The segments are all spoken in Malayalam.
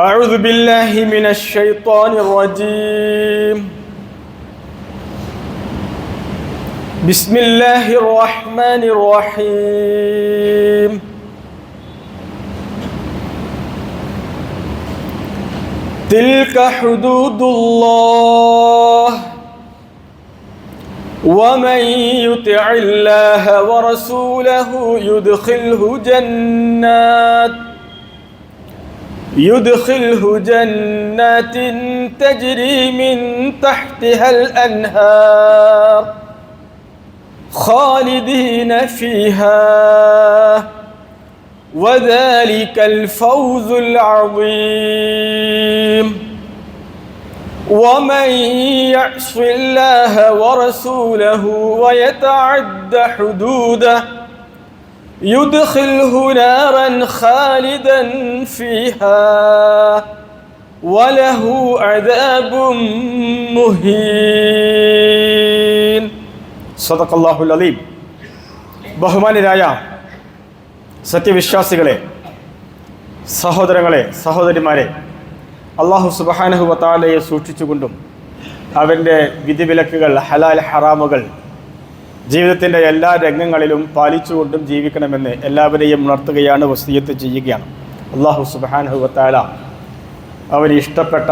أعوذ بالله من الشيطان الرجيم. بسم الله الرحمن الرحيم. تلك حدود الله. ومن يطع الله ورسوله يدخله جنات. يدخله جنات تجري من تحتها الأنهار خالدين فيها. وذلك الفوز العظيم. ومن يعص الله ورسوله ويتعد حدوده يدخله نارا خالدا فيها وله عذاب مهين صدق الله العظيم ബഹുമാനരായ സത്യവിശ്വാസികളെ സഹോദരങ്ങളെ സഹോദരിമാരെ അള്ളാഹു സുബഹാനഹുവത്താലയെ സൂക്ഷിച്ചുകൊണ്ടും അവൻ്റെ വിധിവിലക്കുകൾ ഹലാൽ ഹറാമുകൾ ജീവിതത്തിന്റെ എല്ലാ രംഗങ്ങളിലും പാലിച്ചുകൊണ്ടും ജീവിക്കണമെന്ന് എല്ലാവരെയും ഉണർത്തുകയാണ് വസീയത്ത് ചെയ്യുകയാണ്. അള്ളാഹു സുബാൻഹുവത്താല അവന് ഇഷ്ടപ്പെട്ട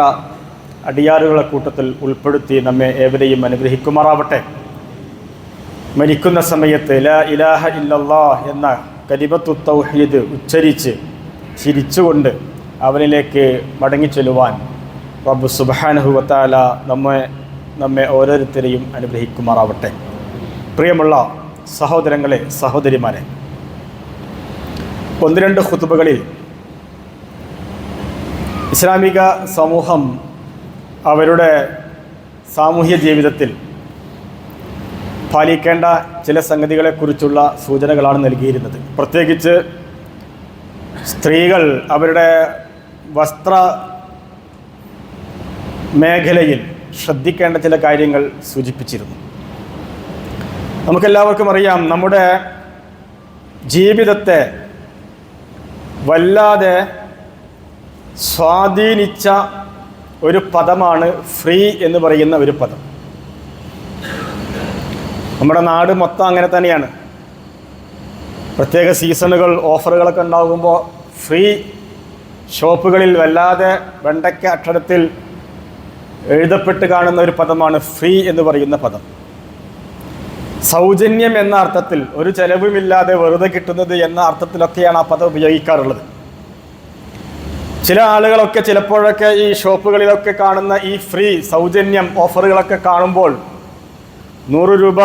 അടിയാറുകളെ കൂട്ടത്തിൽ ഉൾപ്പെടുത്തി നമ്മെ ഏവരെയും അനുഗ്രഹിക്കുമാറാവട്ടെ. മരിക്കുന്ന സമയത്ത് ലാ ഇലാഹ ഇല്ലല്ലാ എന്ന കരിബത്തു തൗഹീദ് ഉച്ചരിച്ച് ചിരിച്ചുകൊണ്ട് അവനിലേക്ക് മടങ്ങിച്ചെല്ലുവാൻ റബ്ബു സുബാനഹുവത്താല നമ്മെ നമ്മെ ഓരോരുത്തരെയും അനുഗ്രഹിക്കുമാറാവട്ടെ. പ്രിയമുള്ള സഹോദരങ്ങളെ സഹോദരിമാരെ ഒന്ന് രണ്ട് ഹുത്തുബകളിൽ ഇസ്ലാമിക സമൂഹം അവരുടെ സാമൂഹ്യ ജീവിതത്തിൽ പാലിക്കേണ്ട ചില സംഗതികളെക്കുറിച്ചുള്ള സൂചനകളാണ് നൽകിയിരുന്നത്. പ്രത്യേകിച്ച് സ്ത്രീകൾ അവരുടെ വസ്ത്ര മേഖലയിൽ ശ്രദ്ധിക്കേണ്ട ചില കാര്യങ്ങൾ സൂചിപ്പിച്ചിരുന്നു. നമുക്കെല്ലാവർക്കും അറിയാം നമ്മുടെ ജീവിതത്തെ വല്ലാതെ സ്വാധീനിച്ച ഒരു പദമാണ് ഫ്രീ എന്ന് പറയുന്ന ഒരു പദം. നമ്മുടെ നാട് മൊത്തം അങ്ങനെ തന്നെയാണ്. പ്രത്യേക സീസണുകൾ ഓഫറുകളൊക്കെ ഉണ്ടാകുമ്പോൾ ഫ്രീ ഷോപ്പുകളിൽ വല്ലാതെ വെണ്ടയ്ക്ക അക്ഷരത്തിൽ എഴുതപ്പെട്ട് കാണുന്ന ഒരു പദമാണ് ഫ്രീ എന്ന് പറയുന്ന പദം. സൗജന്യം എന്ന അർത്ഥത്തിൽ ഒരു ചെലവുമില്ലാതെ വെറുതെ കിട്ടുന്നത് എന്ന അർത്ഥത്തിലൊക്കെയാണ് ആ പദം ഉപയോഗിക്കാറുള്ളത്. ചില ആളുകളൊക്കെ ചിലപ്പോഴൊക്കെ ഈ ഷോപ്പുകളിലൊക്കെ കാണുന്ന ഈ ഫ്രീ സൗജന്യം ഓഫറുകളൊക്കെ കാണുമ്പോൾ നൂറ് രൂപ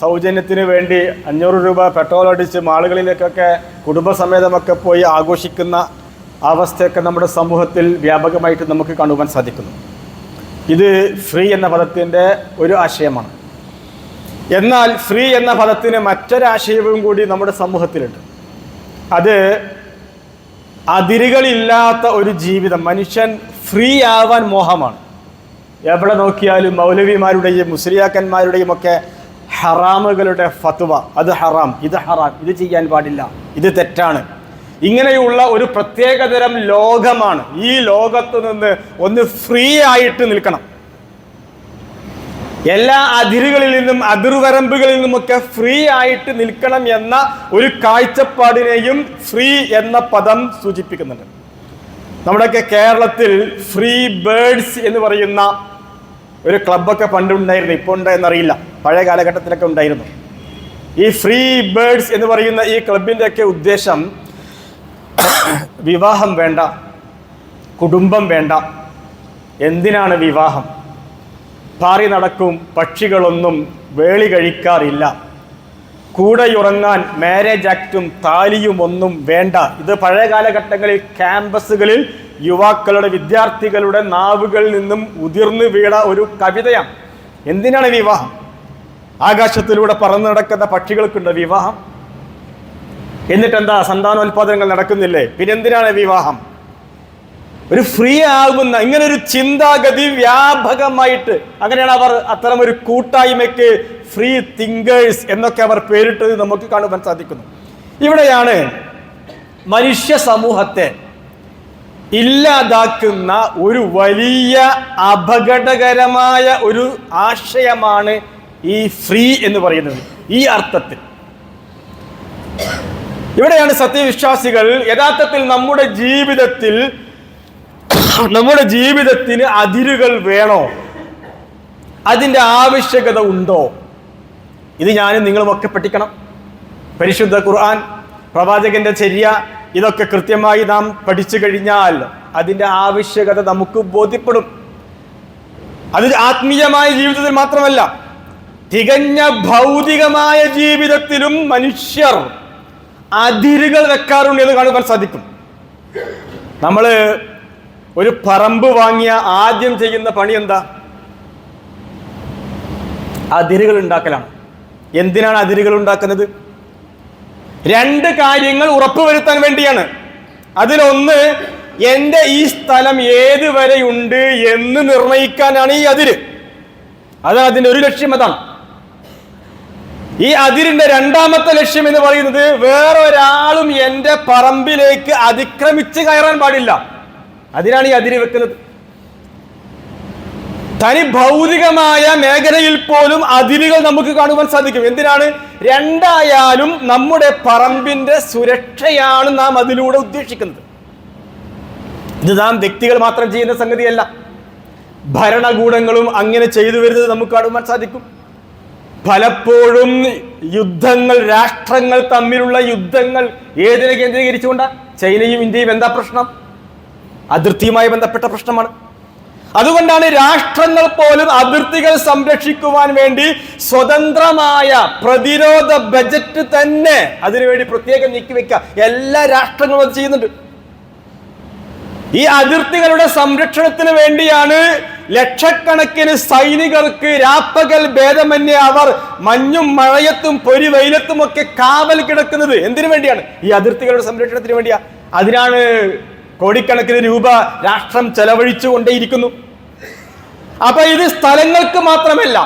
സൗജന്യത്തിന് വേണ്ടി അഞ്ഞൂറ് രൂപ പെട്രോൾ അടിച്ച് മാളുകളിലേക്കൊക്കെ കുടുംബസമേതമൊക്കെ പോയി ആഘോഷിക്കുന്ന അവസ്ഥയൊക്കെ നമ്മുടെ സമൂഹത്തിൽ വ്യാപകമായിട്ട് നമുക്ക് കാണുവാൻ സാധിക്കുന്നു. ഇത് ഫ്രീ എന്ന പദത്തിന്റെ ഒരു ആശയമാണ്. എന്നാൽ ഫ്രീ എന്ന പദത്തിന് മറ്റൊരാശയവും കൂടി നമ്മുടെ സമൂഹത്തിലുണ്ട്. അത് അതിരുകളില്ലാത്ത ഒരു ജീവിതം മനുഷ്യൻ ഫ്രീ ആവാൻ മോഹമാണ്. എവിടെ നോക്കിയാലും മൗലവിമാരുടെയും മുസ്ലിയാക്കന്മാരുടെയും ഒക്കെ ഹറാമുകളുടെ ഫത്വ അത് ഹറാം ഇത് ഹറാം ഇത് ചെയ്യാൻ പാടില്ല ഇത് തെറ്റാണ്. ഇങ്ങനെയുള്ള ഒരു പ്രത്യേകതരം ലോകമാണ്. ഈ ലോകത്ത് നിന്ന് ഒന്ന് ഫ്രീ ആയിട്ട് നിൽക്കണം. എല്ലാ അതിരുകളിൽ നിന്നും അതിർവരമ്പുകളിൽ നിന്നുമൊക്കെ ഫ്രീ ആയിട്ട് നിൽക്കണം എന്ന ഒരു കാഴ്ചപ്പാടിനെയും ഫ്രീ എന്ന പദം സൂചിപ്പിക്കുന്നുണ്ട്. നമ്മുടെയൊക്കെ കേരളത്തിൽ ഫ്രീ ബേഡ്സ് എന്ന് പറയുന്ന ഒരു ക്ലബൊക്കെ പണ്ടുണ്ടായിരുന്നു ഇപ്പോൾ ഉണ്ടോ എന്നറിയില്ല. പഴയ കാലഘട്ടത്തിലൊക്കെ ഉണ്ടായിരുന്നു. ഈ ഫ്രീ ബേഡ്സ് എന്ന് പറയുന്ന ഈ ക്ലബിന്റെയൊക്കെ ഉദ്ദേശം വിവാഹം വേണ്ട കുടുംബം വേണ്ട. എന്തിനാണ് വിവാഹം? പാറി നടക്കും പക്ഷികളൊന്നും വേളി കഴിക്കാറില്ല. കൂടെയുറങ്ങാൻ മാരേജ് ആക്റ്റും താലിയും ഒന്നും വേണ്ട. ഇത് പഴയ കാലഘട്ടങ്ങളിൽ ക്യാമ്പസുകളിൽ യുവാക്കളുടെ വിദ്യാർത്ഥികളുടെ നാവുകളിൽ നിന്നും ഉതിർന്നു വീണ ഒരു കവിതയാണ്. എന്തിനാണ് വിവാഹം? ആകാശത്തിലൂടെ പറന്നു നടക്കുന്ന പക്ഷികൾക്കുണ്ട് വിവാഹം? എന്നിട്ടെന്താ സന്താനോൽപാദനങ്ങൾ നടക്കുന്നില്ലേ? പിന്നെന്തിനാണ് വിവാഹം? ഒരു ഫ്രീ ആകുന്ന ഇങ്ങനെ ഒരു ചിന്താഗതി വ്യാപകമായിട്ട് അങ്ങനെയാണ് അവർ അത്തരം ഒരു കൂട്ടായ്മയ്ക്ക് ഫ്രീ തിങ്കേഴ്സ് എന്നൊക്കെ അവർ പേരിട്ടത് നമുക്ക് കാണുവാൻ സാധിക്കുന്നു. ഇവിടെയാണ് മനുഷ്യ സമൂഹത്തെ ഇല്ലാതാക്കുന്ന ഒരു വലിയ അപകടകരമായ ഒരു ആശയമാണ് ഈ ഫ്രീ എന്ന് പറയുന്നത്. ഈ അർത്ഥത്തിൽ. ഇവിടെയാണ് സത്യവിശ്വാസികൾ യഥാർത്ഥത്തിൽ നമ്മുടെ ജീവിതത്തിൽ നമ്മുടെ ജീവിതത്തിന് അതിരുകൾ വേണോ? അതിന്റെ ആവശ്യകത ഉണ്ടോ? ഇത് ഞാനും നിങ്ങളുമൊക്കെ പഠിക്കണം. പരിശുദ്ധ ഖുർആൻ പ്രവാചകന്റെ ചര്യ ഇതൊക്കെ കൃത്യമായി നാം പഠിച്ചു കഴിഞ്ഞാൽ അതിന്റെ ആവശ്യകത നമുക്ക് ബോധ്യപ്പെടും. അത് ആത്മീയമായ ജീവിതത്തിൽ മാത്രമല്ല തികഞ്ഞ ഭൗതികമായ ജീവിതത്തിലും മനുഷ്യർ അതിരുകൾ വെക്കാറുണ്ട് എന്ന് കാണുവാൻ സാധിക്കും. നമ്മൾ ഒരു പറമ്പ് വാങ്ങിയ ആദ്യം ചെയ്യുന്ന പണി എന്താ? അതിരുകൾ ഉണ്ടാക്കലാണ്. എന്തിനാണ് അതിരുകൾ ഉണ്ടാക്കുന്നത്? രണ്ട് കാര്യങ്ങൾ ഉറപ്പുവരുത്താൻ വേണ്ടിയാണ്. അതിലൊന്ന് എന്റെ ഈ സ്ഥലം ഏത് ഉണ്ട് എന്ന് നിർണയിക്കാനാണ് ഈ അതിര്. അതാണ് അതിന്റെ ഒരു ലക്ഷ്യം അതാണ്. ഈ അതിരിന്റെ രണ്ടാമത്തെ ലക്ഷ്യം എന്ന് പറയുന്നത് വേറൊരാളും എന്റെ പറമ്പിലേക്ക് അതിക്രമിച്ച് കയറാൻ പാടില്ല. അതിനാണ് ഈ അതിര് വെക്കുന്നത്. തനി ഭൗതികമായ മേഖലയിൽ പോലും അതിരുകൾ നമുക്ക് കാണുവാൻ സാധിക്കും. എന്തിനാണ്? രണ്ടായാലും നമ്മുടെ പറമ്പിന്റെ സുരക്ഷയാണ് നാം അതിലൂടെ ഉദ്ദേശിക്കുന്നത്. ഇത് നാം വ്യക്തികൾ മാത്രം ചെയ്യുന്ന സംഗതിയല്ല. ഭരണകൂടങ്ങളും അങ്ങനെ ചെയ്തു വരുന്നത് നമുക്ക് കാണുവാൻ സാധിക്കും. പലപ്പോഴും യുദ്ധങ്ങൾ രാഷ്ട്രങ്ങൾ തമ്മിലുള്ള യുദ്ധങ്ങൾ ഏതിനെ കേന്ദ്രീകരിച്ചുകൊണ്ടാണ് ചൈനയും ഇന്ത്യയും എന്താ പ്രശ്നം? അതിർത്തിയുമായി ബന്ധപ്പെട്ട പ്രശ്നമാണ്. അതുകൊണ്ടാണ് രാഷ്ട്രങ്ങൾ പോലും അതിർത്തികൾ സംരക്ഷിക്കുവാൻ വേണ്ടി സ്വതന്ത്രമായ പ്രതിരോധ ബജറ്റ് തന്നെ അതിനുവേണ്ടി പ്രത്യേകം നീക്കിവെക്കുക. എല്ലാ രാഷ്ട്രങ്ങളും അത് ചെയ്യുന്നുണ്ട്. ഈ അതിർത്തികളുടെ സംരക്ഷണത്തിന് വേണ്ടിയാണ് ലക്ഷക്കണക്കിന് സൈനികർക്ക് രാപ്പകൽ ഭേദമന്യേ അവർ മഞ്ഞും മഴയത്തും പൊരി വെയിലത്തും ഒക്കെ കാവൽ കിടക്കുന്നത്. എന്തിനു വേണ്ടിയാണ്? ഈ അതിർത്തികളുടെ സംരക്ഷണത്തിന് വേണ്ടിയാ. അതിനാണ് കോടിക്കണക്കിന് രൂപ രാഷ്ട്രം ചെലവഴിച്ചു കൊണ്ടേയിരിക്കുന്നു അപ്പൊ ഇത് സ്ഥലങ്ങൾക്ക് മാത്രമല്ല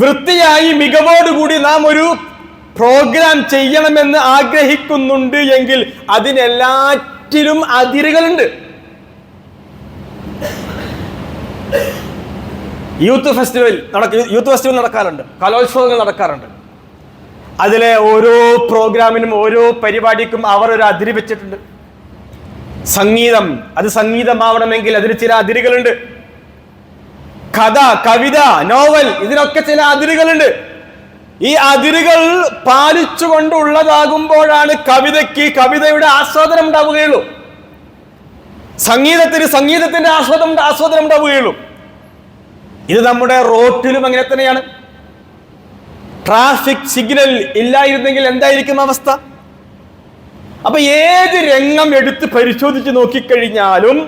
വൃത്തിയായി മികവോടുകൂടി നാം ഒരു പ്രോഗ്രാം ചെയ്യണമെന്ന് ആഗ്രഹിക്കുന്നുണ്ട് എങ്കിൽ അതിനെല്ലാറ്റിലും അതിരുകളുണ്ട്. യൂത്ത് ഫെസ്റ്റിവൽ നടക്ക യൂത്ത് ഫെസ്റ്റിവൽ നടക്കാറുണ്ട് കലോത്സവങ്ങൾ നടക്കാറുണ്ട്. അതിലെ ഓരോ പ്രോഗ്രാമിനും ഓരോ പരിപാടിക്കും അവർ ഒരു അതിരി വെച്ചിട്ടുണ്ട്. സംഗീതം അത് സംഗീതമാവണമെങ്കിൽ അതിന് ചില അതിരുകളുണ്ട്. കഥ കവിത നോവൽ ഇതിനൊക്കെ ചില അതിരുകളുണ്ട്. ഈ അതിരുകൾ പാലിച്ചുകൊണ്ടുള്ളതാകുമ്പോഴാണ് കവിതയ്ക്ക് കവിതയുടെ ആസ്വാദനം ഉണ്ടാവുകയുള്ളൂ. സംഗീതത്തിന് സംഗീതത്തിന്റെ ആസ്വാദം ആസ്വാദനം ഉണ്ടാവുകയുള്ളൂ. ഇത് നമ്മുടെ റോട്ടിലും അങ്ങനെ തന്നെയാണ്. ട്രാഫിക് സിഗ്നൽ ഇല്ലായിരുന്നെങ്കിൽ എന്തായിരിക്കും അവസ്ഥ? അപ്പൊ ഏത് രംഗം എടുത്ത് പരിശോധിച്ച് നോക്കിക്കഴിഞ്ഞാലും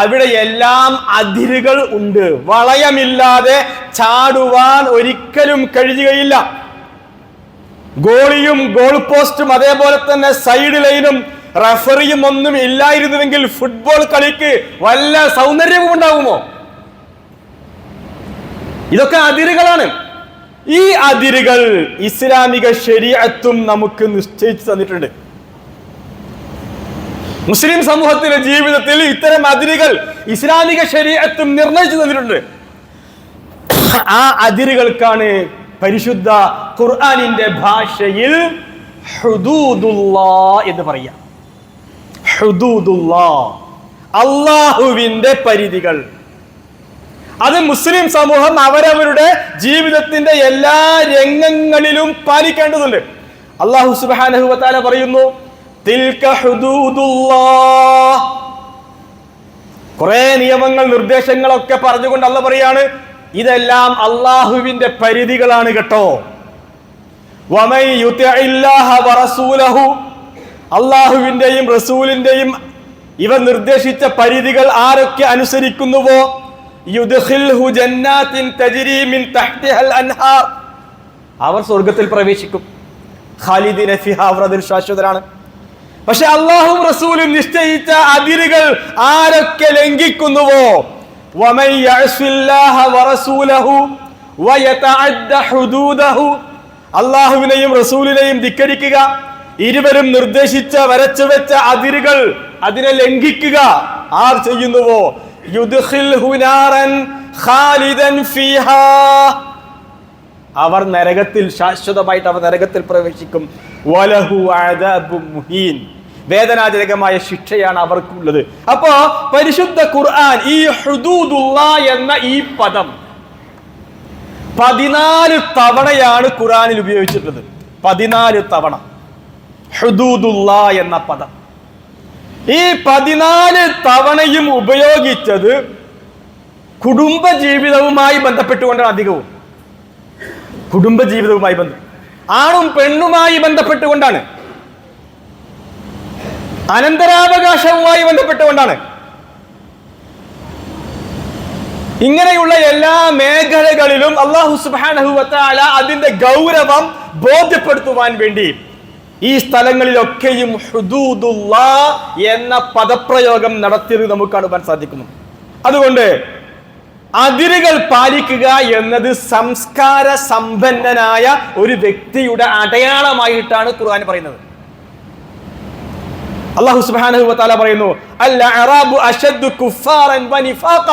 അവിടെ എല്ലാം അതിരുകൾ ഉണ്ട്. വളയമില്ലാതെ ചാടുവാൻ ഒരിക്കലും കഴിയുകയില്ല. ഗോളിയും ഗോൾ പോസ്റ്റും അതേപോലെ തന്നെ സൈഡ് ലൈനും റഫറിയും ഒന്നും ഇല്ലായിരുന്നുവെങ്കിൽ ഫുട്ബോൾ കളിക്ക് വല്ല സൗന്ദര്യവും ഉണ്ടാകുമോ ഇതൊക്കെ അതിരുകളാണ്. ഈ അതിരുകൾ ഇസ്ലാമിക ശരീരത്തും നമുക്ക് നിശ്ചയിച്ചു തന്നിട്ടുണ്ട്. മുസ്ലിം സമൂഹത്തിന്റെ ജീവിതത്തിൽ ഇത്തരം അതിരുകൾ ഇസ്ലാമിക ശരീരത്തും നിർണയിച്ചു തന്നിട്ടുണ്ട് ആ അതിരുകൾക്കാണ് പരിശുദ്ധ ഖുർആാനിന്റെ ഭാഷയിൽ എന്ന് പറയാ അള്ളാഹുവിന്റെ പരിധികൾ. അത് മുസ്ലിം സമൂഹം അവരവരുടെ ജീവിതത്തിന്റെ എല്ലാ രംഗങ്ങളിലും പാലിക്കേണ്ടതുണ്ട്. അള്ളാഹു സുബാനഹുബത്താല പറയുന്നു കുറെ നിയമങ്ങൾ നിർദ്ദേശങ്ങളൊക്കെ പറഞ്ഞുകൊണ്ട് അല്ല പറയാണ് ഇതെല്ലാം അള്ളാഹുവിന്റെ പരിധികളാണ് കേട്ടോ. അള്ളാഹുവിന്റെയും റസൂലിന്റെയും ഇവ നിർദ്ദേശിച്ച പരിധികൾ ആരൊക്കെ അനുസരിക്കുന്നുവോ? അവർ സ്വർഗത്തിൽ പ്രവേശിക്കും. ഖാലിദിൻ ശാശ്വതരാണ്. പക്ഷെ അള്ളാഹും റസൂലും നിശ്ചയിച്ച അതിരുകൾ ആരൊക്കെ ലംഘിക്കുന്നുവോ? അള്ളാഹുവിനെയും റസൂലിനെയും ധിക്കരിക്കുക ഇരുവരും നിർദ്ദേശിച്ച വരച്ചു വെച്ച അതിരുകൾ അതിനെ ലംഘിക്കുക ആർ ചെയ്യുന്നുവോ? നാറൻ ഖാലിദൻ അവർ നരകത്തിൽ ശാശ്വതമായിട്ട് അവർ നരകത്തിൽ പ്രവേശിക്കും. വലഹു മുഹീൻ. വേദനാജനകമായ ശിക്ഷയാണ് അവർക്കുള്ളത്. അപ്പോ പരിശുദ്ധ ഖുർആൻ ഈ ഹുദൂദുള്ള എന്ന ഈ പദം പതിനാല് തവണയാണ് ഖുർആനിൽ ഉപയോഗിച്ചിട്ടുള്ളത്. പതിനാല് തവണ. ഹുദൂദുള്ള എന്ന പദം. ഈ പതിനാല് തവണയും ഉപയോഗിച്ചത് കുടുംബ ജീവിതവുമായി ബന്ധപ്പെട്ടുകൊണ്ടാണ് അധികവും. കുടുംബ ജീവിതവുമായി ബന്ധം. ആണും പെണ്ണുമായി ബന്ധപ്പെട്ടുകൊണ്ടാണ്. അനന്തരാവകാശവുമായി ബന്ധപ്പെട്ടുകൊണ്ടാണ്. ഇങ്ങനെയുള്ള എല്ലാ മേഖലകളിലും അള്ളാഹു സുബാനഹുവത്താല അതിന്റെ ഗൗരവം ബോധ്യപ്പെടുത്തുവാൻ വേണ്ടി ഈ സ്ഥലങ്ങളിലൊക്കെയും എന്ന പദപ്രയോഗം നടത്തിയത് നമുക്ക് കാണുവാൻ സാധിക്കുന്നു. അതുകൊണ്ട് അതിരുകൾ പാലിക്കുക എന്നത് സംസ്കാര സമ്പന്നനായ ഒരു വ്യക്തിയുടെ അടയാളമായിട്ടാണ് ഖുർആൻ പറയുന്നത്. അള്ളാഹു സുബ്ഹാനഹു വതആല പറയുന്നു അൽ അറാബു അഷദ്ദു കുഫാറൻ വനിഫാഖ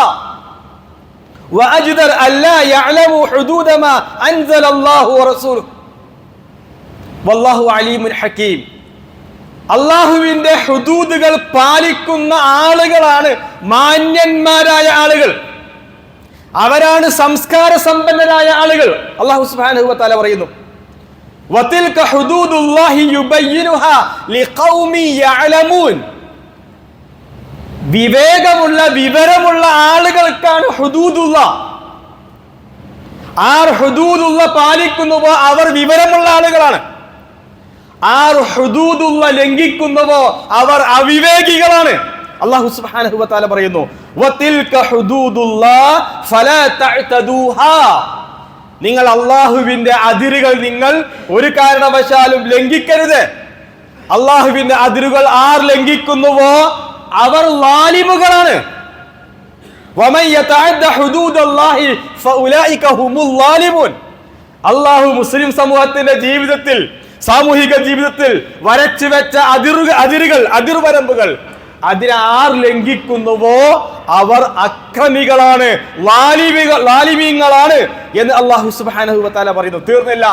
വഅജ്ദർ അല്ലാ യഅലമു ഹുദൂദ മാ അൻസല അല്ലാഹു വറസൂലുഹു വല്ലാഹു അലീമുൽ ഹകീം അള്ളാഹുവിന്റെ ഹുദൂദുകൾ പാലിക്കുന്ന ആളുകളാണ് മാന്യന്മാരായ ആളുകൾ. അവരാണ് സംസ്കാര സമ്പന്നരായ ആളുകൾ. അള്ളാഹു സുബ്ഹാനഹു വതആല പറയുന്നു. വിവേകമുള്ള വിവരമുള്ള ആളുകൾക്കാണ് ഹുദൂദുള്ള ആർ പാലിക്കുന്നുവോ അവർ വിവരമുള്ള ആളുകളാണ്. ആർ ഹുദൂദുള്ള ലംഘിക്കുന്നുവോ അവർ അവിവേകികളാണ്. അള്ളാഹു സുബ്ഹാനഹു വതആല പറയുന്നു നിങ്ങൾ അള്ളാഹുവിന്റെ അതിരുകൾ നിങ്ങൾ ഒരു കാരണവശാലും ലംഘിക്കരുത്. അള്ളാഹുവിന്റെ അതിരുകൾ ആർ ലംഘിക്കുന്നുവോ? അവർ ലാലിമുകളാണ്. അള്ളാഹു മുസ്ലിം സമൂഹത്തിന്റെ ജീവിതത്തിൽ സാമൂഹിക ജീവിതത്തിൽ വരച്ചു വെച്ച അതിരു അതിരുകൾ അതിർവരമ്പുകൾ അതിനെ ആർ ലംഘിക്കുന്നുവോ അവർ അക്രമികളാണ് ലാലിമീങ്ങളാണ് എന്ന് അള്ളാഹു സുബാനഹുബത്താല പറയുന്നു. തീർന്നില്ല.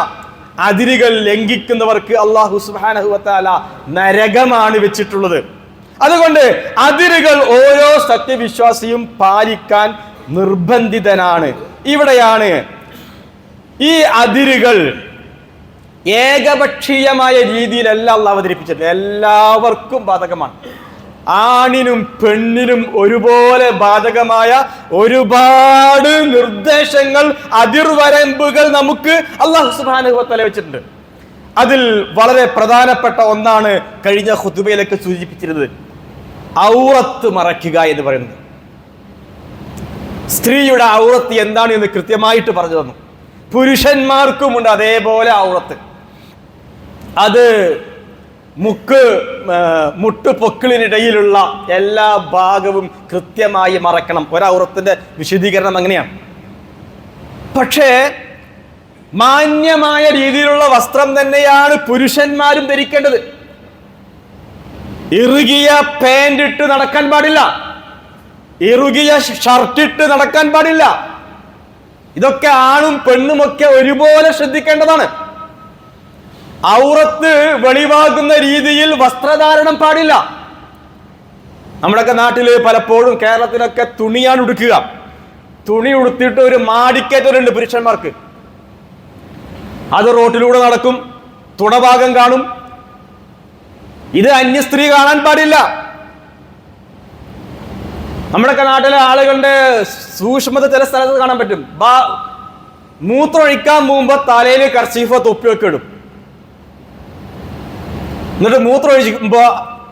അതിരുകൾ ലംഘിക്കുന്നവർക്ക് അള്ളാഹു സുബാനഹുബത്താല നരകമാണ് വെച്ചിട്ടുള്ളത്. അതുകൊണ്ട് അതിരുകൾ ഓരോ സത്യവിശ്വാസിയും പാലിക്കാൻ നിർബന്ധിതനാണ്. ഇവിടെയാണ് ഈ അതിരുകൾ ഏകപക്ഷീയമായ രീതിയിലല്ല അള്ളാഹ് അവതരിപ്പിച്ചത് എല്ലാവർക്കും ബാധകമാണ്. ആണിനും പെണ്ണിനും ഒരുപോലെ ബാധകമായ ഒരുപാട് നിർദ്ദേശങ്ങൾ അതിർവരമ്പുകൾ നമുക്ക് അള്ളാഹു സുബാനുഭവത്തല വെച്ചിട്ടുണ്ട്. അതിൽ വളരെ പ്രധാനപ്പെട്ട ഒന്നാണ് കഴിഞ്ഞ ഹുതുബയിലൊക്കെ സൂചിപ്പിച്ചിരുന്നത്. ഔറത്ത് മറയ്ക്കുക എന്ന് പറയുന്നത്. സ്ത്രീയുടെ ഔറത്ത് എന്താണ് എന്ന് കൃത്യമായിട്ട് പറഞ്ഞു തന്നു. പുരുഷന്മാർക്കുമുണ്ട് അതേപോലെ ഔറത്ത്. അത് മുക്ക് മുട്ട് പൊക്കിളിനിടയിലുള്ള എല്ലാ ഭാഗവും കൃത്യമായി മറക്കണം. ഒരൗറത്തിന്റെ വിശദീകരണം അങ്ങനെയാണ്. പക്ഷേ മാന്യമായ രീതിയിലുള്ള വസ്ത്രം തന്നെയാണ് പുരുഷന്മാരും ധരിക്കേണ്ടത്. ഇറുകിയ പാന്റ് ഇട്ട് നടക്കാൻ പാടില്ല. ഇറുകിയ ഷർട്ട് ഇട്ട് നടക്കാൻ പാടില്ല. ഇതൊക്കെ ആണും പെണ്ണുമൊക്കെ ഒരുപോലെ ശ്രദ്ധിക്കേണ്ടതാണ്. ഔറത്ത് വെളിവാകുന്ന രീതിയിൽ വസ്ത്രധാരണം പാടില്ല. നമ്മുടെയൊക്കെ നാട്ടിൽ പലപ്പോഴും കേരളത്തിലൊക്കെ തുണിയാണ് ഉടുക്കുക. തുണി ഉടുത്തിട്ട് ഒരു മാടിക്കയറ്റലുണ്ട് പുരുഷന്മാർക്ക്. അത് റോട്ടിലൂടെ നടക്കും തുടഭാഗം കാണും. ഇത് അന്യ സ്ത്രീ കാണാൻ പാടില്ല. നമ്മുടെയൊക്കെ നാട്ടിലെ ആളുകളുടെ സൂക്ഷ്മത ചില സ്ഥലത്ത് കാണാൻ പറ്റും. മൂത്രമൊഴിക്കാൻ പോകുമ്പോ തലയിൽ കർച്ചീഫോ തൊപ്പിയൊക്കെ ഇടും. എന്നിട്ട് മൂത്രം ഒഴിച്ചുമ്പോ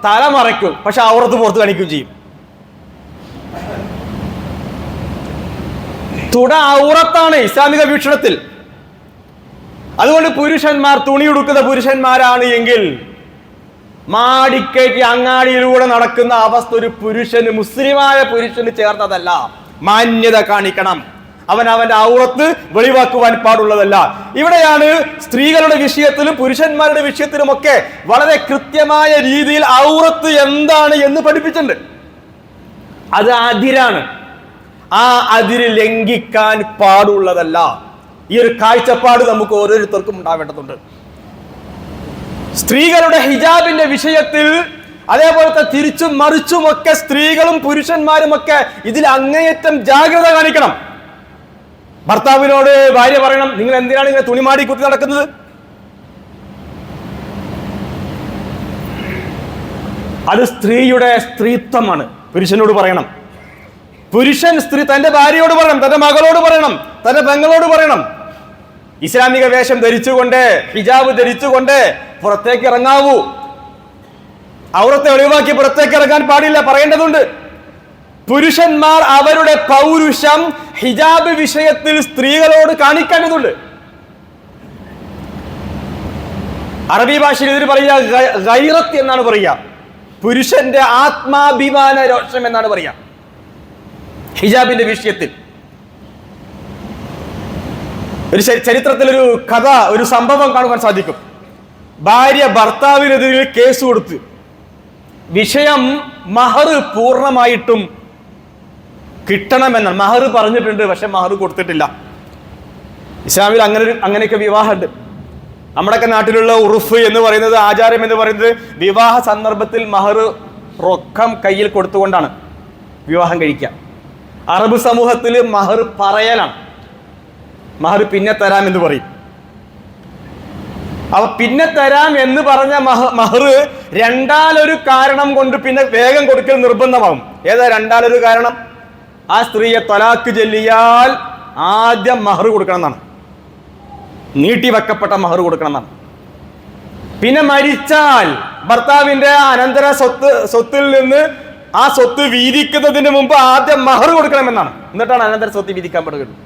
തല മറയ്ക്കും പക്ഷെ ഔറത്ത് പുറത്ത് കാണിക്കുകയും ചെയ്യും. തുട ഔറത്താണ് ഇസ്ലാമിക വീക്ഷണത്തിൽ. അതുകൊണ്ട് പുരുഷന്മാർ തുണി ഉടുക്കുന്ന പുരുഷന്മാരാണ് എങ്കിൽ മാടിക്കേറ്റി അങ്ങാടിയിലൂടെ നടക്കുന്ന അവസ്ഥ ഒരു പുരുഷന് മുസ്ലിമായ പുരുഷന് ചേർന്നതല്ല. മാന്യത കാണിക്കണം. അവൻ അവന്റെ ഔറത്ത് വെളിവാക്കുവാൻ പാടുള്ളതല്ല. ഇവിടെയാണ് സ്ത്രീകളുടെ വിഷയത്തിലും പുരുഷന്മാരുടെ വിഷയത്തിലുമൊക്കെ വളരെ കൃത്യമായ രീതിയിൽ ഔറത്ത് എന്താണ് എന്ന് പഠിപ്പിച്ചിട്ടുണ്ട്. അത് അതിരാണ്. ആ അതിര് ലംഘിക്കാൻ പാടുള്ളതല്ല. ഈ ഒരു കാഴ്ചപ്പാട് നമുക്ക് ഓരോരുത്തർക്കും ഉണ്ടാവേണ്ടതുണ്ട്. സ്ത്രീകളുടെ ഹിജാബിന്റെ വിഷയത്തിൽ അതേപോലത്തെ തിരിച്ചും മറിച്ചുമൊക്കെ സ്ത്രീകളും പുരുഷന്മാരും ഒക്കെ ഇതിൽ അങ്ങേയറ്റം ജാഗ്രത കാണിക്കണം. ഭർത്താവിനോട് ഭാര്യ പറയണം നിങ്ങൾ എന്തിനാണ് ഇങ്ങനെ തുണിമാടി കുത്തി നടക്കുന്നത്? അത് സ്ത്രീയുടെ സ്ത്രീത്വമാണ്. പുരുഷനോട് പറയണം. പുരുഷൻ സ്ത്രീ തന്റെ ഭാര്യയോട് പറയണം തന്റെ മകളോട് പറയണം തന്റെ പെങ്ങളോട് പറയണം. ഇസ്ലാമിക വേഷം ധരിച്ചുകൊണ്ട് ഹിജാബ് ധരിച്ചുകൊണ്ട് പുറത്തേക്ക് ഇറങ്ങാവൂ. ഔറത്തെ ഒഴിവാക്കി പുറത്തേക്ക് ഇറങ്ങാൻ പാടില്ല പറയേണ്ടതുണ്ട്. പുരുഷന്മാർ അവരുടെ പൗരുഷം ഹിജാബ് വിഷയത്തിൽ സ്ത്രീകളോട് കാണിക്കേണ്ടതുണ്ട് അറബി ഭാഷയിൽ ഇതിന് പറയുക ഗൈറത്ത് എന്നാണ് പറയുക. പുരുഷന്റെ ആത്മാഭിമാന രോഷം എന്നാണ് പറയുക. ഹിജാബിന്റെ വിഷയത്തിൽ. ഒരു ചരി- ചരിത്രത്തിലൊരു കഥ ഒരു സംഭവം കാണുവാൻ സാധിക്കും. ഭാര്യ ഭർത്താവിനെതിരെ കേസ് കൊടുത്ത്. വിഷയം മഹർ പൂർണമായിട്ടും കിട്ടണമെന്നാണ് മഹർ പറഞ്ഞിട്ടുണ്ട് പക്ഷെ മഹർ കൊടുത്തിട്ടില്ല. ഇസ്ലാമിൽ അങ്ങനെ ഒരു- അങ്ങനെയൊക്കെ വിവാഹമുണ്ട്. നമ്മുടെയൊക്കെ നാട്ടിലുള്ള ഉറുഫ് എന്ന് പറയുന്നത് ആചാരം എന്ന് പറയുന്നത് വിവാഹ സന്ദർഭത്തിൽ മഹർ റൊക്കം കയ്യിൽ കൊടുത്തുകൊണ്ടാണ് വിവാഹം കഴിക്കുക. അറബ് സമൂഹത്തിൽ മഹർ പറയാനാണ് മഹർ പിന്നെ തരാം എന്ന് പറയും. അപ്പൊ പിന്നെ തരാം എന്ന് പറഞ്ഞ മഹ മഹർ രണ്ടാലൊരു കാരണം കൊണ്ട് പിന്നെ വേഗം കൊടുക്കൽ നിർബന്ധമാകും ഏതാ രണ്ടാലൊരു കാരണം? ആ സ്ത്രീയെ തലാക്ക് ചൊല്ലിയാൽ ആദ്യം മഹർ കൊടുക്കണം എന്നാണ് നീട്ടിവെക്കപ്പെട്ട മഹർ കൊടുക്കണം എന്നാണ് പിന്നെ മരിച്ചാൽ ഭർത്താവിന്റെ അനന്തര സ്വത്ത് സ്വത്തിൽ നിന്ന് ആ സ്വത്ത് വീതിക്കുന്നതിന് മുമ്പ് ആദ്യം മഹർ കൊടുക്കണമെന്നാണ്. എന്നിട്ടാണ് അനന്തര സ്വത്ത് വീതിക്കാൻ പറ്റുന്നത്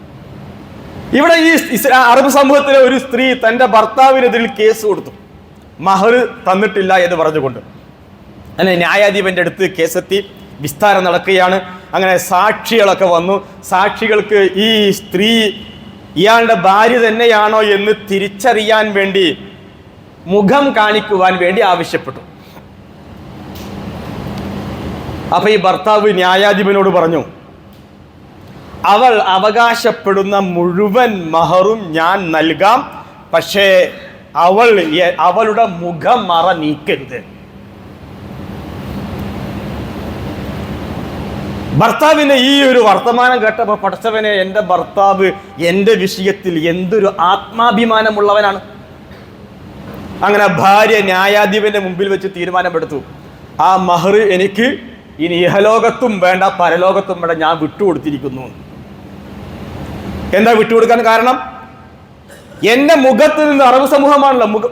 ഇവിടെ ഈ അറബ് സമൂഹത്തിലെ ഒരു സ്ത്രീ തന്റെ ഭർത്താവിനെതിരിൽ കേസ് കൊടുത്തു. മഹർ തന്നിട്ടില്ല എന്ന് പറഞ്ഞുകൊണ്ട്. അങ്ങനെ ന്യായാധിപന്റെ അടുത്ത് കേസെത്തി. വിസ്താരം നടക്കുകയാണ്. അങ്ങനെ സാക്ഷികളൊക്കെ വന്നു. സാക്ഷികൾക്ക് ഈ സ്ത്രീ ഇയാളുടെ ഭാര്യ തന്നെയാണോ എന്ന് തിരിച്ചറിയാൻ വേണ്ടി മുഖം കാണിക്കുവാൻ വേണ്ടി ആവശ്യപ്പെട്ടു. അപ്പൊ ഈ ഭർത്താവ് ന്യായാധിപനോട് പറഞ്ഞു അവൾ അവകാശപ്പെടുന്ന മുഴുവൻ മഹറും ഞാൻ നൽകാം. പക്ഷേ അവൾ അവളുടെ മുഖം മറ നീക്കരുത്. ഭർത്താവിന്റെ ഈ ഒരു വർത്തമാനം കേട്ടപ്പോൾ പഠിച്ചവനെ എന്റെ ഭർത്താവ് എന്റെ വിഷയത്തിൽ എന്തൊരു ആത്മാഭിമാനമുള്ളവനാണ്. അങ്ങനെ ഭാര്യ ന്യായാധിപന്റെ മുമ്പിൽ വെച്ച് തീരുമാനമെടുത്തു. ആ മഹർ എനിക്ക് ഇനി ഇഹലോകത്തും വേണ്ട പരലോകത്തും വേണ്ട ഞാൻ വിട്ടുകൊടുത്തിരിക്കുന്നു. എന്താ വിട്ടുകൊടുക്കാൻ കാരണം? എന്റെ മുഖത്ത് നിന്ന് അറബ് സമൂഹമാണല്ലോ മുഖ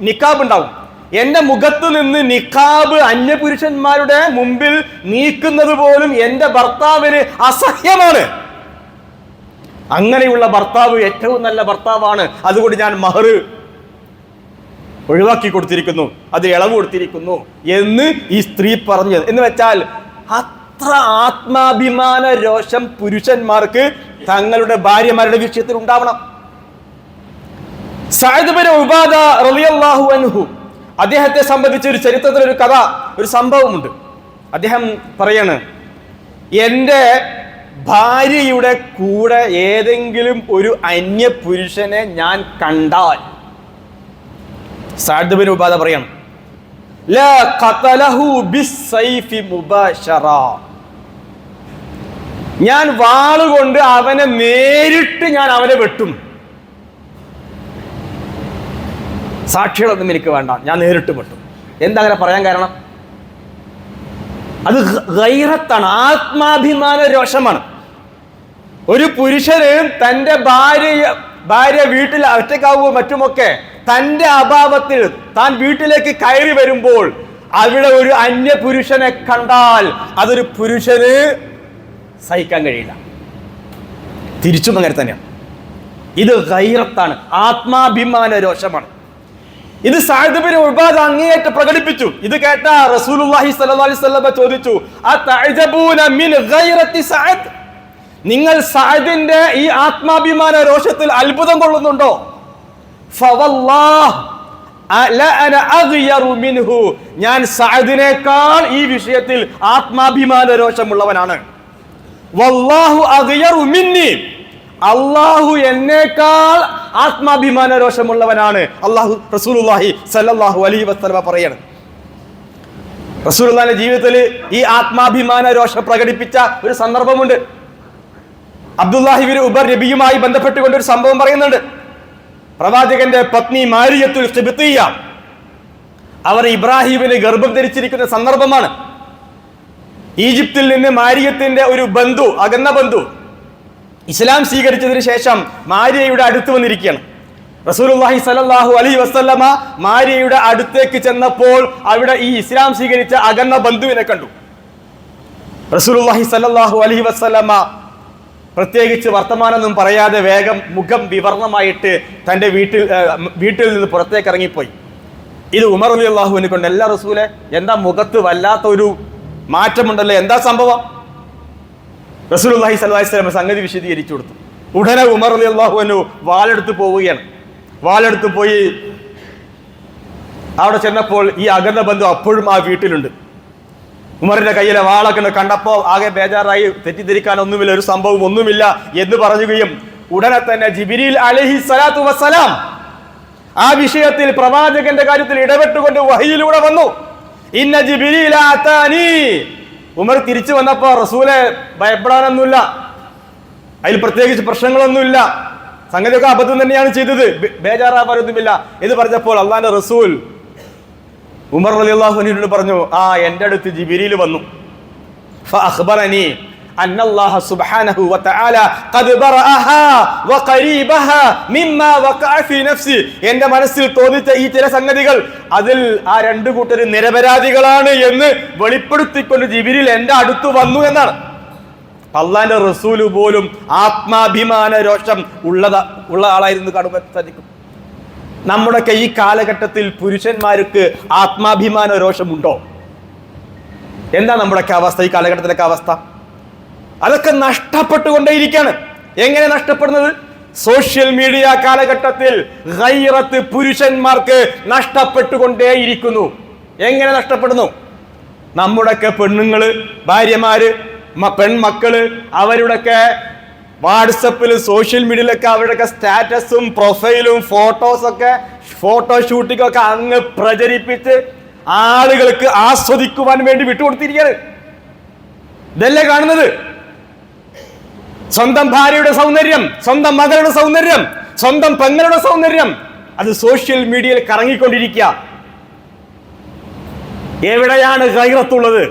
നിക്കാബ് ഉണ്ടാവും. എന്റെ മുഖത്ത് നിന്ന് നിക്കാബ് അന്യപുരുഷന്മാരുടെ മുമ്പിൽ നീക്കുന്നത് പോലും എന്റെ ഭർത്താവിന് അസഹ്യമാണ്. അങ്ങനെയുള്ള ഭർത്താവ് ഏറ്റവും നല്ല ഭർത്താവാണ്. അതുകൊണ്ട് ഞാൻ മഹർ ഒഴിവാക്കി കൊടുത്തിരിക്കുന്നു. അത് ഇളവ് കൊടുത്തിരിക്കുന്നു എന്ന് ഈ സ്ത്രീ പറഞ്ഞത്. എന്ന് വെച്ചാൽ അത്ര ആത്മാഭിമാന രോഷം പുരുഷന്മാർക്ക് തങ്ങളുടെ ഭാര്യമാരുടെ വിഷയത്തിൽ ഉണ്ടാവണം. സായുധപര ഉപാധ റളിയല്ലാഹു അൻഹു അദ്ദേഹത്തെ സംബന്ധിച്ച് ഒരു ചരിത്രത്തിൽ ഒരു കഥ ഒരു സംഭവമുണ്ട്. അദ്ദേഹം പറയാണ് എന്റെ ഭാര്യയുടെ കൂടെ ഏതെങ്കിലും ഒരു അന്യ പുരുഷനെ ഞാൻ കണ്ടാൽ സാദ് ബിൻ ഉബാദ പറയണം ഞാൻ വാളുകൊണ്ട് അവനെ നേരിട്ട് ഞാൻ അവനെ വെട്ടും. സാക്ഷികളൊന്നും എനിക്ക് വേണ്ട. ഞാൻ നേരിട്ട് പെട്ടു. എന്താ അങ്ങനെ പറയാൻ കാരണം? അത് ഗൈറത്താണ് ആത്മാഭിമാന രോഷമാണ്. ഒരു പുരുഷന് തന്റെ ഭാര്യ ഭാര്യ വീട്ടിൽ ഒറ്റക്കാവുകയോ മറ്റുമൊക്കെ തന്റെ അഭാവത്തിൽ താൻ വീട്ടിലേക്ക് കയറി വരുമ്പോൾ അവിടെ ഒരു അന്യ പുരുഷനെ കണ്ടാൽ അതൊരു പുരുഷന് സഹിക്കാൻ കഴിയില്ല. തിരിച്ചും അങ്ങനെ തന്നെയാണ്. ഇത് ഗൈറത്താണ് ആത്മാഭിമാന രോഷമാണ്. ഇത് സാഹിബിന് ഉൾബാദ് അങ്ങേയറ്റം പ്രകടിപ്പിച്ചു. ഇത് കേട്ട റസൂലുള്ളാഹി സ്വല്ലല്ലാഹി അലൈഹി വസല്ലം ചോദിച്ചു അതഅജബൂന മിൻ ഗൈറത്തി സഅദ് നിങ്ങൾ സഅദിന്റെ ഈ ആത്മാഭിമാന രോഷത്തിൽ അത്ഭുതം കൊള്ളുന്നുണ്ടോ? ഫവല്ലാഹ് മിൻഹു. ഞാൻ സഅദിനേക്കാൾ ഈ വിഷയത്തിൽ ആത്മാഭിമാന രോഷമുള്ളവനാണ്. വല്ലാഹു അഗ്യറു മിന്നി. അള്ളാഹു എന്നേക്കാൾ ആത്മാഭിമാന രോഷമുള്ളവനാണ് അള്ളാഹു റസൂലുള്ളാഹി സല്ലല്ലാഹു അലൈഹി പറയാണ്. റസൂലുള്ളാഹിന്റെ ജീവിതത്തിൽ ഈ ആത്മാഭിമാന രോഷം പ്രകടിപ്പിച്ച ഒരു സന്ദർഭമുണ്ട്. അബ്ദുല്ലാഹിബിൻ ഉബർ നബിയുമായി ബന്ധപ്പെട്ടുകൊണ്ട് ഒരു സംഭവം പറയുന്നുണ്ട്. പ്രവാചകന്റെ പത്നി മാരിയത്തുൽ ഖിബ്തിയ. അവർ ഇബ്രാഹിമിന് ഗർഭം ധരിച്ചിരിക്കുന്ന സന്ദർഭമാണ്. ഈജിപ്തിൽ നിന്ന് മാരിയത്തിന്റെ ഒരു ബന്ധു അകന്ന ബന്ധു ഇസ്ലാം സ്വീകരിച്ചതിന് ശേഷം മാരിയയുടെ അടുത്ത് വന്നിരിക്കുകയാണ്. റസൂലുള്ളാഹി സ്വല്ലല്ലാഹു അലൈഹി വസല്ലമ മാരിയയുടെ അടുത്തേക്ക് ചെന്നപ്പോൾ അവിടെ ഈ ഇസ്ലാം സ്വീകരിച്ച അകന്ന ബന്ധുവിനെ കണ്ടു. റസൂലുള്ളാഹി സ്വല്ലല്ലാഹു അലൈഹി വസല്ലമ പ്രത്യേകിച്ച് വർത്തമാനമൊന്നും പറയാതെ വേഗം മുഖം വിവർണമായിട്ട് തന്റെ വീട്ടിൽ വീട്ടിൽ നിന്ന് പുറത്തേക്ക് ഇറങ്ങിപ്പോയി ഇത് ഉമർ അലി അള്ളാഹുവിനെ കൊണ്ട് എല്ലാ റസൂലെ എന്താ മുഖത്ത് വല്ലാത്ത ഒരു മാറ്റമുണ്ടല്ലോ? എന്താ സംഭവം? റസൂലുള്ളാഹി സ്വല്ലല്ലാഹി അലൈഹി വസല്ലം സംഗതി വിശദീകരിച്ചു കൊടുത്തു. ഉടനെ ഉമർ അലി അള്ളാഹുവിനു വാലെടുത്ത് പോവുകയാണ്. വാലെടുത്ത് പോയി അവിടെ ചെന്നപ്പോൾ ഈ അകന്ന ബന്ധു അപ്പോഴും ആ വീട്ടിലുണ്ട്. ഉമറിന്റെ കയ്യിലെ വാളൊക്കെ കണ്ടപ്പോൾ ആകെ ബേജാറായി തെറ്റിദ്ധരിക്കാൻ ഒന്നുമില്ല ഒരു സംഭവം ഒന്നുമില്ല എന്ന് പറയുകയും ഉടനെ തന്നെ ജിബിരിൽ അലഹി സലാത്തു വസ്സലാം ആ വിഷയത്തിൽ പ്രവാചകന്റെ കാര്യത്തിൽ ഇടപെട്ടുകൊണ്ട് വഹിയിലൂടെ വന്നു. ഇന്ന ജിബിരിൽ ഉമർ തിരിച്ചു വന്നപ്പോൾ റസൂലെ ഭയപ്പെടാനൊന്നുമില്ല. അതിൽ പ്രത്യേകിച്ച് പ്രശ്നങ്ങളൊന്നുമില്ല. സംഗതിയൊക്കെ അബദ്ധം തന്നെയാണ് ചെയ്തത്. ബേജാറാവാനൊന്നുമില്ല. ഇത് പറഞ്ഞപ്പോൾ അള്ളാന്റെ റസൂൽ ഉമർ അലി അള്ളാഹുനോട് പറഞ്ഞു ആ എന്റെ അടുത്ത് ജിബിരിയിൽ വന്നു. അനി أن الله سبحانه وتعالى قد برأها وقريبها مما وقع في نفسي എൻ്റെ മനസ്സിൽ തോന്നിച്ച ഈ ചില സംഗതികൾ അതിൽ ആ രണ്ട് കൂട്ടർ നിരപരാധികളാണ് എന്ന് വെളിപ്പെടുത്തിക്കൊണ്ട് ജിബിരിൽ എൻ്റെ അടുത്ത് വന്നു എന്നാണ് അള്ളാന്റെ റസൂല് പോലും ആത്മാഭിമാന രോഷം ഉള്ളത ഉള്ള ആളായിരുന്നു കാണുവാൻ സാധിക്കും നമ്മുടെയൊക്കെ ഈ കാലഘട്ടത്തിൽ പുരുഷന്മാർക്ക് ആത്മാഭിമാന രോഷമുണ്ടോ എന്താ നമ്മുടെയൊക്കെ അവസ്ഥ ഈ കാലഘട്ടത്തിലൊക്കെ അവസ്ഥ അതൊക്കെ നഷ്ടപ്പെട്ടുകൊണ്ടേയിരിക്കാണ്. എങ്ങനെ നഷ്ടപ്പെടുന്നത്? സോഷ്യൽ മീഡിയ കാലഘട്ടത്തിൽ ഹൈറത്ത് പുരുഷന്മാർക്ക് നഷ്ടപ്പെട്ടുകൊണ്ടേയിരിക്കുന്നു. എങ്ങനെ നഷ്ടപ്പെടുന്നു? നമ്മുടെയൊക്കെ പെണ്ണുങ്ങൾ ഭാര്യമാര് പെൺമക്കൾ അവരുടെയൊക്കെ വാട്സപ്പിൽ സോഷ്യൽ മീഡിയയിലൊക്കെ അവരുടെയൊക്കെ സ്റ്റാറ്റസും പ്രൊഫൈലും ഫോട്ടോസൊക്കെ ഫോട്ടോ ഷൂട്ടിങ്ങൊക്കെ അങ്ങ് പ്രചരിപ്പിച്ച് ആളുകൾക്ക് ആസ്വദിക്കുവാൻ വേണ്ടി വിട്ടുകൊടുത്തിരിക്കുകയാണ്. ഇതല്ലേ കാണുന്നത്? സ്വന്തം ഭാര്യയുടെ സൗന്ദര്യം സ്വന്തം മകളുടെ സൗന്ദര്യം സ്വന്തം പെങ്ങളുടെ സൗന്ദര്യം. അത് സോഷ്യൽ മീഡിയയിൽ കറങ്ങിക്കൊണ്ടിരിക്കുക. എവിടെയാണ് ഗൈറത്തുള്ളത്?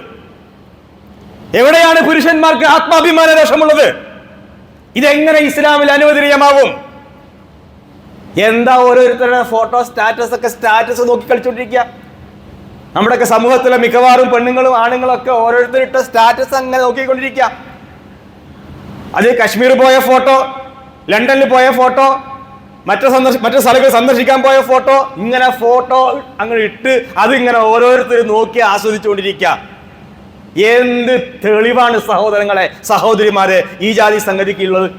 എവിടെയാണ് പുരുഷന്മാർക്ക് ആത്മാഭിമാന രക്ഷമുള്ളത് ഇതെങ്ങനെ ഇസ്ലാമിൽ അനുവദനീയമാവും? എന്താ ഓരോരുത്തരുടെ ഫോട്ടോ സ്റ്റാറ്റസ് ഒക്കെ സ്റ്റാറ്റസ് നോക്കി കളിച്ചോണ്ടിരിക്കുക? നമ്മുടെയൊക്കെ സമൂഹത്തിലെ മിക്കവാറും പെണ്ണുങ്ങളും ആണുങ്ങളും ഒക്കെ ഓരോരുത്തരിട്ട സ്റ്റാറ്റസ് അങ്ങനെ നോക്കിക്കൊണ്ടിരിക്കുക. അത് കശ്മീർ പോയ ഫോട്ടോ ലണ്ടനിൽ പോയ ഫോട്ടോ മറ്റു സന്ദർശ മറ്റു സ്ഥലങ്ങൾ സന്ദർശിക്കാൻ പോയ ഫോട്ടോ ഇങ്ങനെ ഫോട്ടോ അങ്ങനെ ഇട്ട് അതിങ്ങനെ ഓരോരുത്തർ നോക്കി ആസ്വദിച്ചുകൊണ്ടിരിക്കുക എന്ത് തെളിവാണ് സഹോദരങ്ങളെ സഹോദരിമാരെ ഈ ജാതി സംഗതിക്കുള്ളത്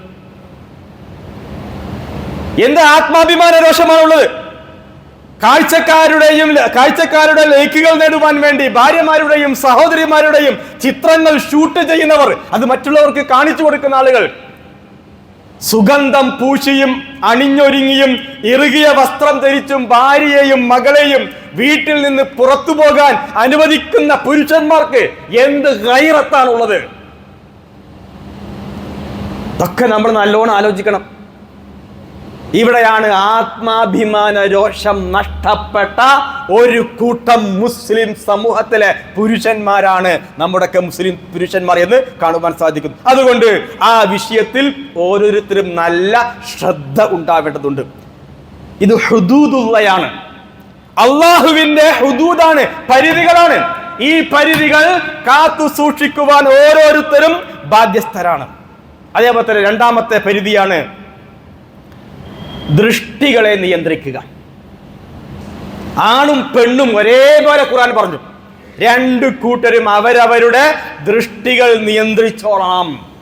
എന്ത് ആത്മാഭിമാന രോഷമാണുള്ളത്? കാഴ്ചക്കാരുടെയും കാഴ്ചക്കാരുടെ ലൈക്കുകൾ നേടുവാൻ വേണ്ടി ഭാര്യമാരുടെയും സഹോദരിമാരുടെയും ചിത്രങ്ങൾ ഷൂട്ട് ചെയ്യുന്നവർ അത് മറ്റുള്ളവർക്ക് കാണിച്ചു കൊടുക്കുന്ന ആളുകൾ. സുഗന്ധം പൂശിയും അണിഞ്ഞൊരുങ്ങിയും ഇറുകിയ വസ്ത്രം ധരിച്ചും ഭാര്യയെയും മകളെയും വീട്ടിൽ നിന്ന് പുറത്തു പോകാൻ അനുവദിക്കുന്ന പുരുഷന്മാർക്ക് എന്ത് ഗൈറത്താണുള്ളത്? ഇതൊക്കെ നമ്മൾ നല്ലോണം ആലോചിക്കണം. ഇവിടെയാണ് ആത്മാഭിമാന രോഷം നഷ്ടപ്പെട്ട ഒരു കൂട്ടം മുസ്ലിം സമൂഹത്തിലെ പുരുഷന്മാരാണ്. നമ്മുടെയൊക്കെ മുസ്ലിം പുരുഷന്മാർ എന്ന് കാണുവാൻ സാധിക്കും അതുകൊണ്ട് ആ വിഷയത്തിൽ ഓരോരുത്തരും നല്ല ശ്രദ്ധ ഉണ്ടാവേണ്ടതുണ്ട്. ഇത് ഹുദൂദുള്ളയാണ്. അള്ളാഹുവിന്റെ ഹുദൂദാണ് പരിധികളാണ്. ഈ പരിധികൾ കാത്തു സൂക്ഷിക്കുവാൻ ഓരോരുത്തരും ബാധ്യസ്ഥരാണ്. അതേപോലെ തന്നെ രണ്ടാമത്തെ പരിധിയാണ് ദൃഷ്ടികളെ നിയന്ത്രിക്കുക. ആണും പെണ്ണും ഒരേപോലെ ഖുറാൻ പറഞ്ഞു. രണ്ട് കൂട്ടരും അവരവരുടെ ദൃഷ്ടികൾ നിയന്ത്രിച്ചോളാം.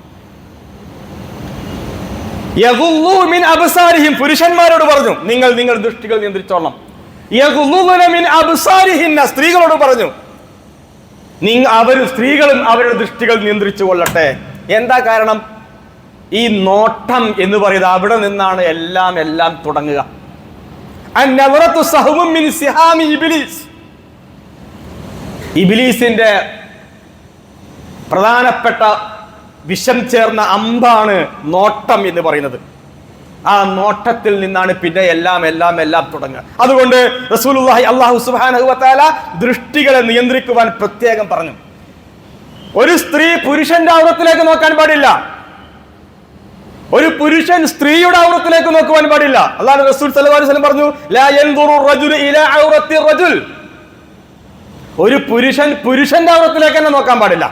പുരുഷന്മാരോട് പറഞ്ഞു നിങ്ങൾ നിങ്ങൾ ദൃഷ്ടികൾ അബ്സാരിഹിന്ന സ്ത്രീകളോട് പറഞ്ഞു നിങ്ങൾ അവർ സ്ത്രീകളും അവരുടെ ദൃഷ്ടികൾ നിയന്ത്രിച്ചു കൊള്ളട്ടെ. എന്താ കാരണം? ഈ നോട്ടം എന്ന് പറയുന്നത് അവിടെ നിന്നാണ് എല്ലാം എല്ലാം തുടങ്ങുക. ഇബിലീസിന്റെ പ്രധാനപ്പെട്ട വിഷം ചേർന്ന അമ്പാണ് നോട്ടം എന്ന് പറയുന്നത്. ആ നോട്ടത്തിൽ നിന്നാണ് പിന്നെ എല്ലാം എല്ലാം എല്ലാം തുടങ്ങുക. അതുകൊണ്ട് റസൂലുള്ളാഹി അള്ളാഹു വതആല ദൃഷ്ടികളെ നിയന്ത്രിക്കുവാൻ പ്രത്യേകം പറഞ്ഞു. ഒരു സ്ത്രീ പുരുഷന്റെ ഔറത്തിലേക്ക് നോക്കാൻ പാടില്ല. ഒരു പുരുഷൻ സ്ത്രീയുടെ ഔറത്തിലേക്ക് നോക്കുവാൻ പാടില്ല. അള്ളാഹു റസൂൽ വസല്ലം പറഞ്ഞു ഒരു പുരുഷൻ പുരുഷന്റെ ഔറത്തിലേക്ക് തന്നെ നോക്കാൻ പാടില്ല.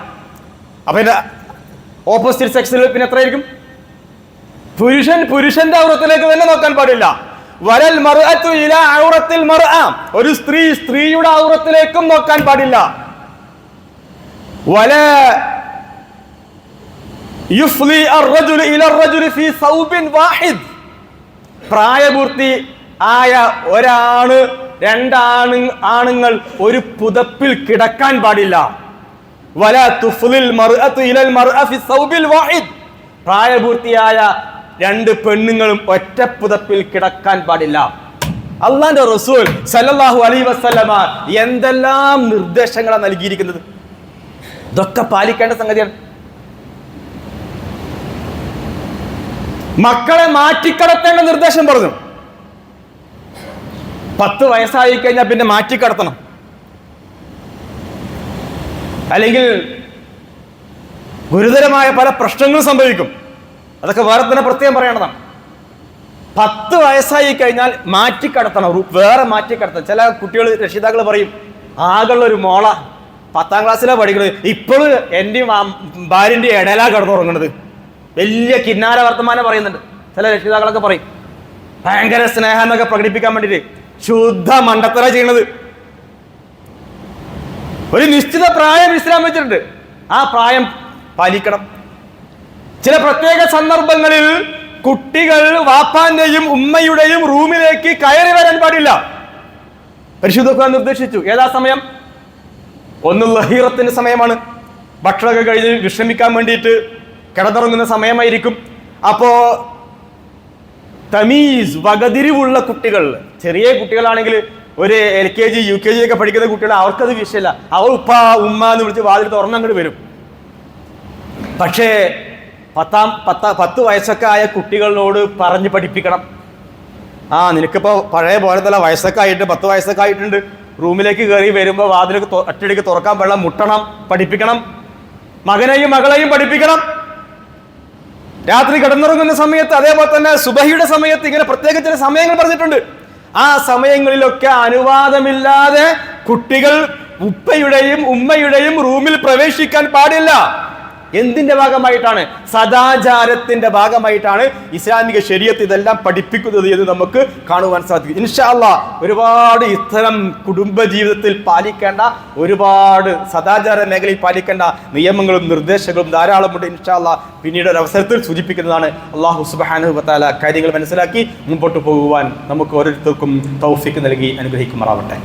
അപ്പൊ എന്റെ ഓപ്പോസിറ്റ് സെക്സിൽ പിന്നെ എത്രയായിരിക്കും? പുരുഷൻ പുരുഷന്റെ ഔറത്തിലേക്ക് തന്നെ നോക്കാൻ പാടില്ല. വരൽ ഇല ഔറത്തിൽ ഒരു സ്ത്രീ സ്ത്രീയുടെ ഔറത്തിലേക്കും നോക്കാൻ പാടില്ല. വല യുഫ്ലി അർറജുലു ഇല അർറജുലി ഫീ സൗബിൻ വാഹിദ്. പ്രായപൂർത്തി ആയ ഒരാണ് രണ്ടാണ് ആണുങ്ങൾ ഒരു പുതപ്പിൽ കിടക്കാൻ പാടില്ല. വല തുഫ്ലിൽ മർഅത്തു ഇലൽ മർഅ ഫി സൗബിൽ വാഹിദ്. പ്രായപൂർത്തിയായ രണ്ട് പെണ്ണുങ്ങളും ഒറ്റ പുതപ്പിൽ കിടക്കാൻ പാടില്ല. അള്ളാന്റെ റസൂൽ സല്ലല്ലാഹു അലൈഹി വസല്ലമ എന്തെല്ലാം നിർദ്ദേശങ്ങളാണ് നൽകിയിരിക്കുന്നത്? ഇതൊക്കെ പാലിക്കേണ്ട സംഗതിയാണ്. മക്കളെ മാറ്റിക്കടത്തേണ്ട നിർദ്ദേശം പറഞ്ഞു. പത്ത് വയസ്സായി കഴിഞ്ഞാൽ പിന്നെ മാറ്റിക്കടത്തണം. അല്ലെങ്കിൽ ഗുരുതരമായ പല പ്രശ്നങ്ങളും സംഭവിക്കും. അതൊക്കെ വേറെ തന്നെ പ്രത്യേകം പറയേണ്ടതാണ്. പത്ത് വയസ്സായി കഴിഞ്ഞാൽ മാറ്റിക്കടത്തണം. വേറെ മാറ്റിക്കടത്തണം. ചില കുട്ടികൾ രക്ഷിതാക്കൾ പറയും ആകെയുള്ള ഒരു മോള. പത്താം ക്ലാസ്സിലാണ് പഠിക്കുന്നത് ഇപ്പോഴും എന്റെയും ഭാര്യന്റെയും ഇടയിലാണ് കിടന്നുറങ്ങുന്നത് വലിയ കിന്നാര വർത്തമാനം പറയുന്നുണ്ട്. ചില രക്ഷിതാക്കളൊക്കെ പറയും ഭയങ്കര സ്നേഹം എന്നൊക്കെ പ്രകടിപ്പിക്കാൻ വേണ്ടിയിട്ട് ശുദ്ധ മണ്ടത്തര ചെയ്യണത്. ഒരു നിശ്ചിത പ്രായം ഇസ്ലാം വെച്ചിട്ടുണ്ട്. ആ പ്രായം പാലിക്കണം. ചില പ്രത്യേക സന്ദർഭങ്ങളിൽ കുട്ടികൾ വാപ്പാന്റെയും ഉമ്മയുടെയും റൂമിലേക്ക് കയറി വരാൻ പാടില്ല. പരിശുദ്ധ ഖുർആൻ നിർദ്ദേശിച്ചു. ഏതാ സമയം? ഒന്ന് ലഹീറത്തിന്റെ സമയമാണ്. ഭക്ഷണമൊക്കെ കഴിഞ്ഞ് വിശ്രമിക്കാൻ വേണ്ടിയിട്ട് കിടന്നുറങ്ങുന്ന സമയമായിരിക്കും. അപ്പോ തമീസ് വകതിരിവുള്ള കുട്ടികൾ ചെറിയ കുട്ടികളാണെങ്കിൽ ഒരു L K G U K G ഒക്കെ പഠിക്കുന്ന കുട്ടികൾ അവർക്കത് വിഷയമല്ല. അവർ ഉപ്പ ഉമ്മ എന്ന് വിളിച്ച് വാതിൽ തുറന്നങ്ങോട്ട് വരും. പക്ഷേ പത്താം പത്ത പത്ത് വയസ്സൊക്കെ ആയ കുട്ടികളോട് പറഞ്ഞ് പഠിപ്പിക്കണം. ആ നിനക്കിപ്പോൾ പഴയ പോലെ തന്നെ വയസ്സൊക്കെ ആയിട്ട് പത്ത് വയസ്സൊക്കെ ആയിട്ടുണ്ട്. റൂമിലേക്ക് കയറി വരുമ്പോൾ വാതിലൊക്കെ ഒറ്റയടിക്ക് തുറക്കാൻ വെള്ളം മുട്ടണം പഠിപ്പിക്കണം. മകനെയും മകളെയും പഠിപ്പിക്കണം. രാത്രി കിടന്നുറങ്ങുന്ന സമയത്ത് അതേപോലെ തന്നെ സുബഹിയുടെ സമയത്ത് ഇങ്ങനെ പ്രത്യേക ചില സമയങ്ങൾ പറഞ്ഞിട്ടുണ്ട്. ആ സമയങ്ങളിലൊക്കെ അനുവാദമില്ലാതെ കുട്ടികൾ ഉപ്പയുടെയും ഉമ്മയുടെയും റൂമിൽ പ്രവേശിക്കാൻ പാടില്ല. എന്തിന്റെ ഭാഗമായിട്ടാണ്? സദാചാരത്തിന്റെ ഭാഗമായിട്ടാണ് ഇസ്ലാമിക ശരീരത്ത് ഇതെല്ലാം പഠിപ്പിക്കുന്നത് എന്ന് നമുക്ക് കാണുവാൻ സാധിക്കും. ഇൻഷാല്ല ഒരുപാട് ഇത്തരം കുടുംബ ജീവിതത്തിൽ പാലിക്കേണ്ട ഒരുപാട് സദാചാര മേഖലയിൽ പാലിക്കേണ്ട നിയമങ്ങളും നിർദ്ദേശങ്ങളും ധാരാളമുണ്ട് ഇൻഷാല്ല പിന്നീട് ഒരു അവസരത്തിൽ സൂചിപ്പിക്കുന്നതാണ് അള്ളാഹു സുബാനുഹത്താല കാര്യങ്ങൾ മനസ്സിലാക്കി മുമ്പോട്ട് പോകുവാൻ നമുക്ക് ഓരോരുത്തർക്കും തൗഫിക്ക് നൽകി അനുഗ്രഹിക്കുമാറാവട്ടെ.